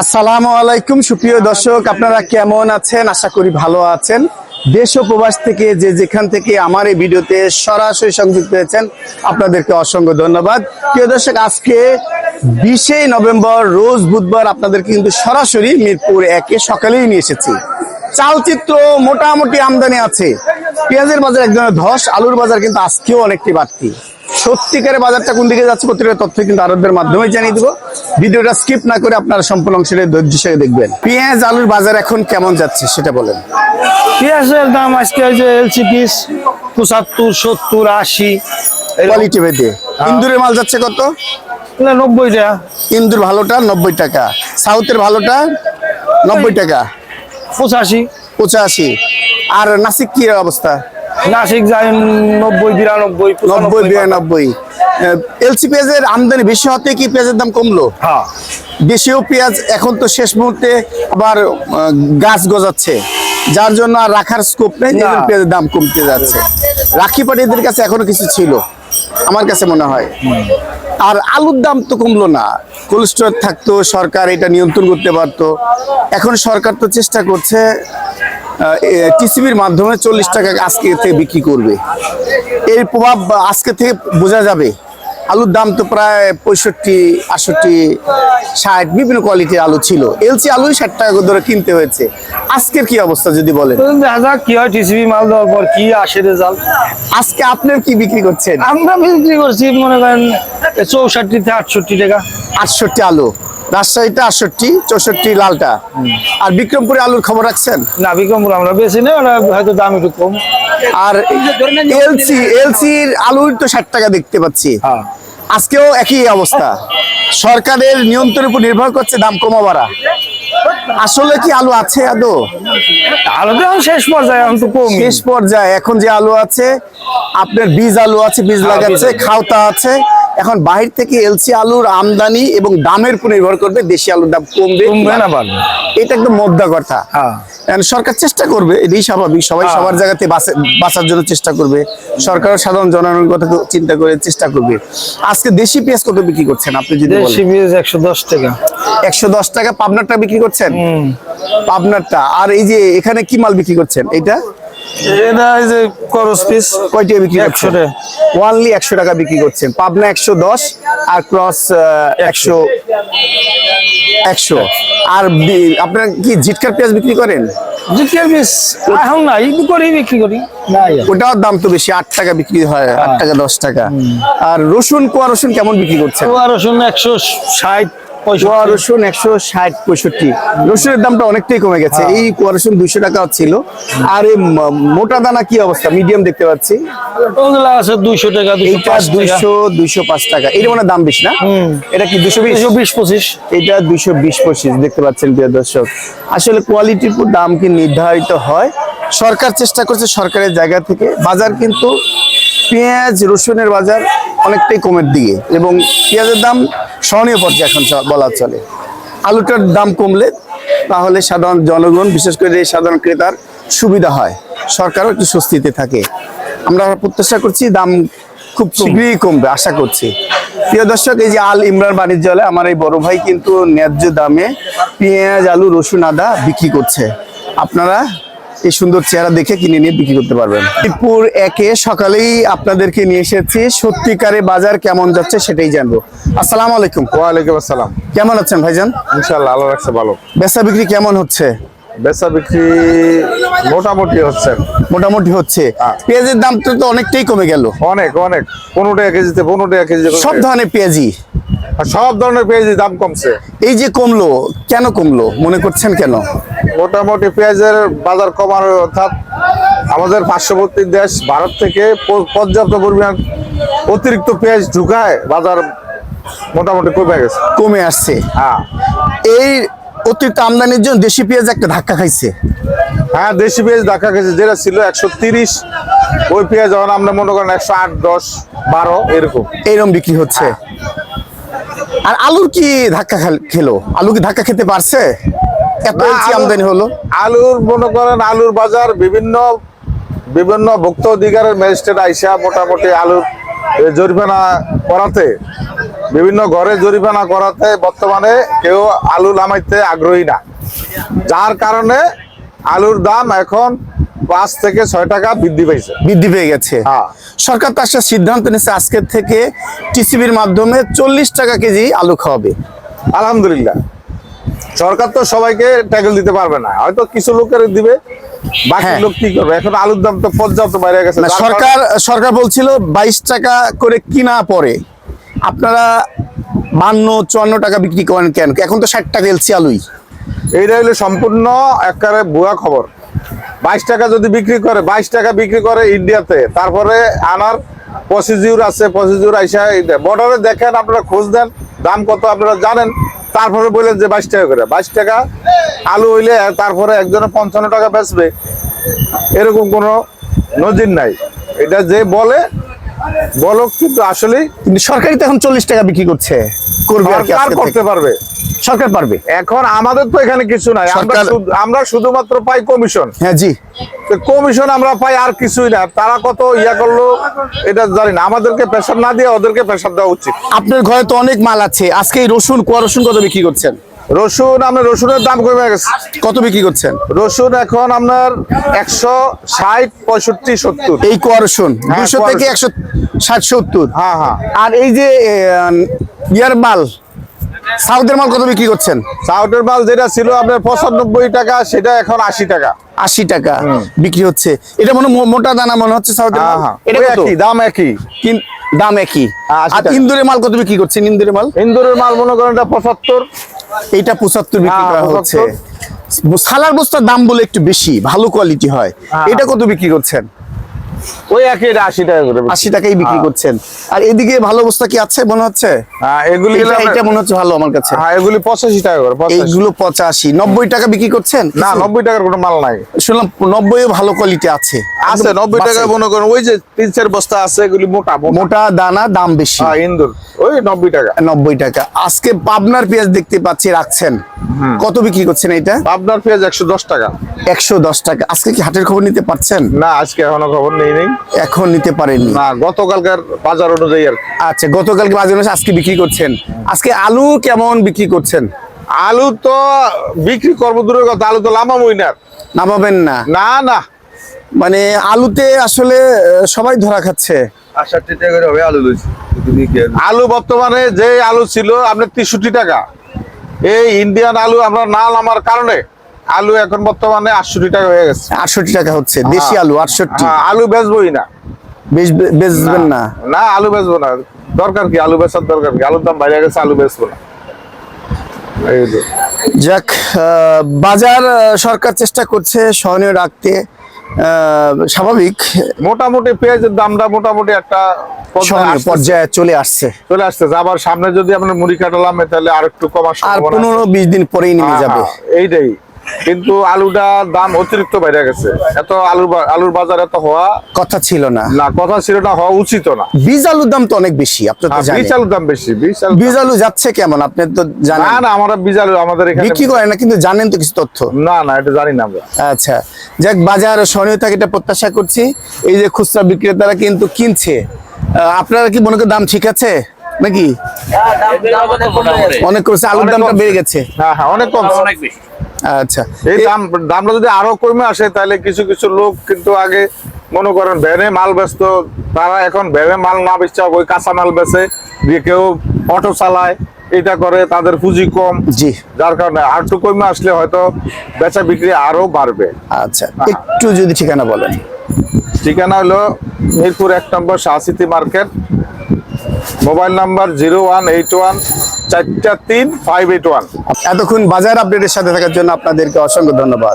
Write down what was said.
আসসালামু আলাইকুম, সুপ্রিয় দর্শক, আপনারা কেমন আছেন? আশা করি ভালো আছেন। দেশ ও প্রবাস থেকে যে যেখান থেকে আমার এই ভিডিওতে সরাসরি সংযুক্ত হয়েছেন, আপনাদেরকে অসংখ্য ধন্যবাদ। প্রিয় দর্শক, আজকে বিশে নভেম্বর, রোজ বুধবার আপনাদেরকে কিন্তু সরাসরি মিরপুর একে সকালেই নিয়ে এসেছি। চালচিত্র মোটামুটি আমদানি আছে। পেঁয়াজের বাজার এক ধরনের ধস, আলুর বাজার কিন্তু আজকেও অনেকটি বাড়তি। সত্যিকারের বাজারটা কোন দিকে যাচ্ছে প্রতিটা তথ্য কিন্তু আরবদের মাধ্যমে জানিয়ে দিব। ভিডিওটা স্কিপ না করে আপনারা সম্পূর্ণ অংশের ধৈর্য সঙ্গে দেখবেন। পেঁয়াজ আলুর বাজার এখন কেমন যাচ্ছে সেটা বলেন। পেঁয়াজের দাম আজকে ওই যে এলসি পিস পঁচাত্তর সত্তর আশি কোয়ালিটি ভেদে ইন্দুরের মাল যাচ্ছে কত? নব্বই টাকা। ইন্দুর ভালোটা নব্বই টাকা। সাউথের ভালোটা নব্বই টাকা। পঁচাশি। পঁচাশি। আর নাসিক কি অবস্থা? নাসিক যায় নব্বই বিরানব্বই নব্বই বিরানব্বই। এলসি পেঁয়াজের আমদানি বেশি হতে কি পেঁয়াজের দাম কমলো? হ্যাঁ। দেশীয় পেঁয়াজ এখন তো শেষ মুহূর্তে আবার গাছ গজাচ্ছে। যার জন্য আর রাখার স্কোপ নেই পেঁয়াজের দাম কমতে যাচ্ছে। রাখি পাটিদের কাছে এখনও কিছু ছিল আমার কাছে মনে হয়। আর আলুর দাম তো কমলো না। কোল্ড স্টোর থাকতো সরকার এটা নিয়ন্ত্রণ করতে পারতো। এখন সরকার তো চেষ্টা করছে টিসিবির মাধ্যমে চল্লিশ টাকা আজকে থেকে বিক্রি করবে। এর প্রভাব আজকে থেকে বোঝা যাবে। আলুর দাম তো প্রায় পঁয়ষট্টি আটষট্টি ষাট বিভিন্ন কোয়ালিটির আলু ছিল। এলসি আলুই ষাট টাকা ধরে কিনতে হয়েছে। আজকের কি অবস্থা যদি বলেন? দেখা যাক কি হয় টিসিবি মাল দেওয়ার পর কি আসে রেজাল্ট আজকে আপনার কি বিক্রি করছেন? আমরা বিক্রি করছি মনে করেন চৌষট্টি থেকে আটষট্টি টাকা। আটষট্টি আলু। আটষট্টি চৌষট্টি লালটা। আর বিক্রমপুরে আলুর খবর রাখছেন? না বিক্রমপুর আমরা বেশি না ওরা হয়তো দাম একটু কম। আর এলসি এলসির আলুর তো ষাট টাকা দেখতে পাচ্ছি। হ্যাঁ। আজকেও একই অবস্থা। সরকারের নিয়ন্ত্রণের উপর নির্ভর করছে দাম কমা বাড়া। আসলে কি আলু আছে আদৌ? আলু তো শেষ পর্যায়ে এখন তো কম শেষ পর্যায়ে। এখন যে আলু আছে আপনার বীজ আলু আছে বীজ হ্যাঁ, লাগাচ্ছে। খাওতা আছে এখন বাহির থেকে এলসি আলুর আমদানি এবং দামের উপর নির্ভর করবে দেশি আলুর দাম কমবে। কমবে না বাড়বে। এটা একদম মোদ্দা কথা। হ্যাঁ। সরকার চেষ্টা করবে এটাই স্বাভাবিক সবাই হ্যাঁ। সবার জায়গাতে বাঁচার জন্য চেষ্টা করবে। সরকার সাধারণ জনগণের কথা চিন্তা করে চেষ্টা করবে। আজকে দেশি পেঁয়াজ কত বিক্রি করছেন আপনি যদি দেশি বীজ একশো দশ টাকা। একশো দশ টাকা পাবনারটা বিক্রি করছেন? পাবনারটা। আর এই যে এখানে কি মাল বিক্রি করছেন এটা এটা এই যে করস পিস বিক্রি করছেন? ওয়ানলি একশো টাকা বিক্রি করছেন। পাবনা একশো দশ আর ক্রস একশো একশো। আর আপনার কি জিটকার পেঁয়াজ বিক্রি করেন? জিকের পিস এখন না এই করি বিক্রি করি। ওটার দাম তো বেশি আট টাকা বিক্রি হয় আট টাকা দশ টাকা। আর রসুন কোয়া রসুন কেমন বিক্রি করছেন? আর রসুন একশো ষাট কোয়া রসুন একশো ষাট পঁয়ষট্টি। রসুনের দামটা অনেকটাই কমে গেছে। এই কোয়া রসুন দুইশো টাকা ছিল। আর এই মোটা দানা কি অবস্থা? মিডিয়াম দেখতে পাচ্ছি। আছে দুইশো টাকা দুইশো এইটা দুইশো দুইশো পাঁচ টাকা। এটা মানে দাম বেশি না? এটা কি দুশো বিশ? বিশ পঁচিশ। এটা দুইশো বিশ পঁচিশ। দেখতে পাচ্ছেন প্রিয় দর্শক। আসলে কোয়ালিটির দাম কি নির্ধারিত হয়? সরকার চেষ্টা করছে সরকারের জায়গা থেকে। বাজার কিন্তু পেঁয়াজ রসুনের বাজার অনেকটাই কমের দিকে এবং পেঁয়াজের দাম সহনীয় পর্যায়ে এখন বলা চলে। আলুটার দাম কমলে তাহলে সাধারণ জনগণ বিশেষ করে এই সাধারণ ক্রেতার সুবিধা হয়। সরকারও একটু স্বস্তিতে থাকে। আমরা প্রত্যাশা করছি দাম খুব শীঘ্রই কমবে আশা করছি। প্রিয় দর্শক এই যে আল ইমরান বাণিজ্যালয় আমার এই বড় ভাই কিন্তু ন্যায্য দামে পেঁয়াজ আলু রসুন আদা বিক্রি করছে। আপনারা এই সুন্দর চেহারা দেখে কিনে নিয়ে বিক্রি করতে পারবেন। মিরপুর একে সকালেই আপনাদেরকে নিয়ে এসেছি। সত্যিকারে বাজার কেমন যাচ্ছে সেটাই জানব। আসসালাম আলাইকুম। ওয়ালাইকুম আসসালাম। কেমন আছেন ভাইজান? ইনশাল্লাহ আল্লাহ রাখছে ভালো। বেচা বিক্রি কেমন হচ্ছে? বেচা বিক্রি মোটামুটি হচ্ছে। মোটামুটি হচ্ছে। হ্যাঁ। পেঁয়াজের দাম তো তো অনেকটাই কমে গেল। অনেক অনেক। পনেরো টাকা কেজিতে পনেরো টাকা কেজি সব ধরনের পেঁয়াজি সব ধরনের পেঁয়াজের দাম কমছে। এই যে কমলো কেন কমলো? মনে করছেন কেন? মোটামুটি পেঁয়াজের বাজার কমার অর্থাৎ আমাদের পার্শ্ববর্তী দেশ ভারত থেকে পর্যাপ্ত পরিমাণ অতিরিক্ত পেঁয়াজ ঢুকায় বাজার মোটামুটি কমে গেছে। কমে আসছে। হ্যাঁ। এই অতিরিক্ত আমদানির জন্য দেশি পেঁয়াজ একটা ধাক্কা খাইছে। হ্যাঁ দেশি পেঁয়াজ ধাক্কা খাইছে। যেটা ছিল একশো তিরিশ ওই পেঁয়াজ যখন আমরা মনে করেন একশো আট দশ বারো এরকম। এইরকম বিক্রি হচ্ছে। আর আলুর কি ধাক্কা খাল- খেলো? আলু কি ধাক্কা খেতে পারছে? এত আমদানি হলো? আলুর মনে করেন আলুর বাজার বিভিন্ন বিভিন্ন ভুক্ত অধিকারের ম্যাজিস্ট্রেট আইসা মোটামুটি আলুর জরিমানা করাতে বিভিন্ন ঘরে জরিমানা করাতে বর্তমানে কেউ আলু নামাইতে আগ্রহী না। যার কারণে আলুর দাম এখন পাঁচ থেকে ছয় টাকা বৃদ্ধি পেয়েছে। বৃদ্ধি পেয়ে গেছে। হ্যাঁ। সরকার তার একটা সিদ্ধান্ত নিয়েছে আজকের থেকে টিসিবির মাধ্যমে চল্লিশ টাকা কেজি আলু খাওয়াবে। আলহামদুলিল্লাহ। সরকার তো সবাইকে ট্যাগল দিতে পারবে না। হয়তো কিছু লোকের দিবে বাকি হ্যাঁ। লোক কি করবে? এখন আলুর দাম তো পর্যাপ্ত বাইরে গেছে। সরকার সরকার বলছিল বাইশ টাকা করে কিনা পরে। আপনারা বান্ন চুয়ান্ন টাকা বিক্রি করেন কেন? এখন তো ষাট টাকা এলসি আলুই। এইটা হলো সম্পূর্ণ একেবারে ভুয়া খবর। বাইশ টাকা যদি বিক্রি করে বাইশ টাকা বিক্রি করে ইন্ডিয়াতে তারপরে আনার প্রসিডিউর আছে প্রসিডিউর আইসা বর্ডারে দেখেন আপনারা খোঁজ দেন দাম কত আপনারা জানেন। তারপরে বললেন যে বাইশ টাকা করে। বাইশ টাকা আলু হইলে তারপরে একজনে পঞ্চান্ন টাকা বেচবে। এরকম কোনো নজির নাই। এটা যে বলে বলো কিন্তু আসলে সরকারি তো এখন চল্লিশ টাকা বিক্রি করছে। করবে আর করতে পারবে? সরকার পারবে? এখন আমাদের তো এখানে কিছু নাই। আমরা শুধুমাত্র পাই কমিশন। হ্যাঁ জি। কমিশন আমরা পাই আর কিছুই না। তারা কত ইয়া করল এটা জানি না। আমাদেরকে প্রেশার না দিয়ে ওদেরকে প্রেশার দেওয়া উচিত। আপনার ঘরে তো অনেক মাল আছে। আজকে এই রসুন কোয়া রসুন কত বিক্রি করছেন? রসুন আপনার রসুনের দাম কমে গেছে। কত বিক্রি করছেন? রসুন এখন আপনার একশো ষাট পঁয়ষট্টি সত্তর। এই কোয়া রসুন হ্যাঁ, দুশো থেকে একশো ষাট সত্তর। হ্যাঁ হ্যাঁ। আর এই যে ইয়ার মাল সাউথের মাল কত বিক্রি করছেন? সাউথের মাল যেটা ছিল আপনার পঁচানব্বই টাকা সেটা এখন আশি টাকা। আশি টাকা বিক্রি হচ্ছে। এটা মনে মোটা দানা মনে হচ্ছে সাউথের মাল? এটা একই দাম একই। দাম একই। হ্যাঁ, আর ইন্দুরের মাল কত বিক্রি করছেন? ইন্দুরের মাল? ইন্দুরের মাল মনে করেন এটা পঁচাত্তর। এইটা পঁচাত্তর বিক্রি হ্যাঁ, করা হচ্ছে। সালার বস্তার দাম বলে একটু বেশি ভালো কোয়ালিটি হয়। হ্যাঁ। এটা কত বিক্রি করছেন? ওই একই এটা আশি টাকা করে আশি টাকাই বিক্রি হ্যাঁ। করছেন। আর এদিকে ভালো অবস্থা কি আছে মনে হচ্ছে? হ্যাঁ এগুলি এটা হলো এটা আপনার- মনে হচ্ছে ভালো আমার কাছে। হ্যাঁ এগুলি পঁচাশি টাকা করে এইগুলো পঁচাশি। নব্বই টাকা বিক্রি করছেন? না নব্বই টাকার কোনো মাল নাই। শুনলাম নব্বই ভালো কোয়ালিটি আছে। আছে নব্বই টাকা মনে করেন ওই যে তিন চার বস্তা আছে এগুলি মোটা মোটা। মোটা দানা দাম বেশি। হ্যাঁ ইন্দুর। ওই নব্বই টাকা। নব্বই টাকা। আজকে পাবনার পেঁয়াজ দেখতে পাচ্ছি রাখছেন। কত বিক্রি করছেন এটা পাবনার পেঁয়াজ একশো দশ টাকা। একশো দশ টাকা। আজকে কি হাটের খবর নিতে পারছেন? না আজকে এখনও খবর নেই। এখন নিতে পারেননি। না গতকালকার বাজার অনুযায়ী আর আচ্ছা গতকালকে বাজার অনুযায়ী আজকে বিক্রি করছেন। আজকে আলু কেমন বিক্রি করছেন? আলু তো বিক্রি করব দূরের কথা আলু তো লামামই না। নামাবেন না? না না। মানে আলুতে আসলে সবাই ধরা খাচ্ছে। আষাঢ় টাকা করে হবে আলু আলু বর্তমানে যে আলু ছিল আপনার তেষট্টি টাকা। এই ইন্ডিয়ান আলু আমরা না নামার কারণে আলু এখন বর্তমানে আটষট্টি টাকা হয়ে গেছে। আটষট্টি টাকা হচ্ছে দেশি আলু আটষট্টি। হ্যাঁ, আলু বেচবই না। বেচবেন না? না আলু বেচবো না। দরকার কি? আলু বেচার দরকার কি? আলুর দাম বাইরে গেছে আলু বেচবো না। যাক বাজার সরকার চেষ্টা করছে সহনীয় রাখতে। স্বাভাবিক। মোটামুটি পেঁয়াজের দামটা মোটামুটি একটা পর্যায়ে চলে আসছে। চলে আসছে আবার সামনে যদি আপনার মুড়ি কাটালাম তাহলে আর একটু কমার আর পনেরো বিশ দিন পরেই নেমে হ্যাঁ, যাবে। হ্যাঁ, এইটাই। কিন্তু আলুটা দাম অতিরিক্ত বাইরে গেছে। এত আলুর আলুর বাজার এত হওয়া কথা ছিল না। না কথা ছিল না হওয়া উচিত না। বীজ আলুর দাম তো অনেক বেশি আপনি তো হ্যাঁ, জানেন। বীজ আলুর দাম বেশি বীজ আলু বীজ আলু যাচ্ছে কেমন আপনি তো জানেন। না না আমরা বীজ আলু আমাদের এখানে বিক্রি করেন না কিন্তু জানেন তো কিছু তথ্য। না না এটা জানি না আমরা। আচ্ছা যাক বাজার সহনীয়তা এটা প্রত্যাশা করছি। এই যে খুচরা বিক্রেতারা কিন্তু কিনছে। আপনারা কি মনে করেন দাম ঠিক আছে? নাকি? অনেক করেছে আলুর অনেক দামটা বেড়ে গেছে। হ্যাঁ হ্যাঁ অনেক কম আচ্ছা। এই দাম দামটা যদি আরও কমে আসে তাহলে কিছু কিছু লোক কিন্তু আগে মনে করেন ভ্যানে মাল ব্যস্ত তারা এখন ভ্যানে মাল না বেচছে ওই কাঁচা মাল বেচে কেউ অটো চালায় এটা করে তাদের পুঁজি কম। জি। যার কারণে আর একটু কমে আসলে হয়তো বেচা বিক্রি আরও বাড়বে। আচ্ছা একটু যদি ঠিকানা বলেন। ঠিকানা হলো মিরপুর এক নম্বর Shah City market mobile number zero one eight one চারটা তিন ফাইভ এইট ওয়ান এতক্ষণ বাজার আপডেটের সাথে থাকার জন্য আপনাদেরকে অসংখ্য ধন্যবাদ।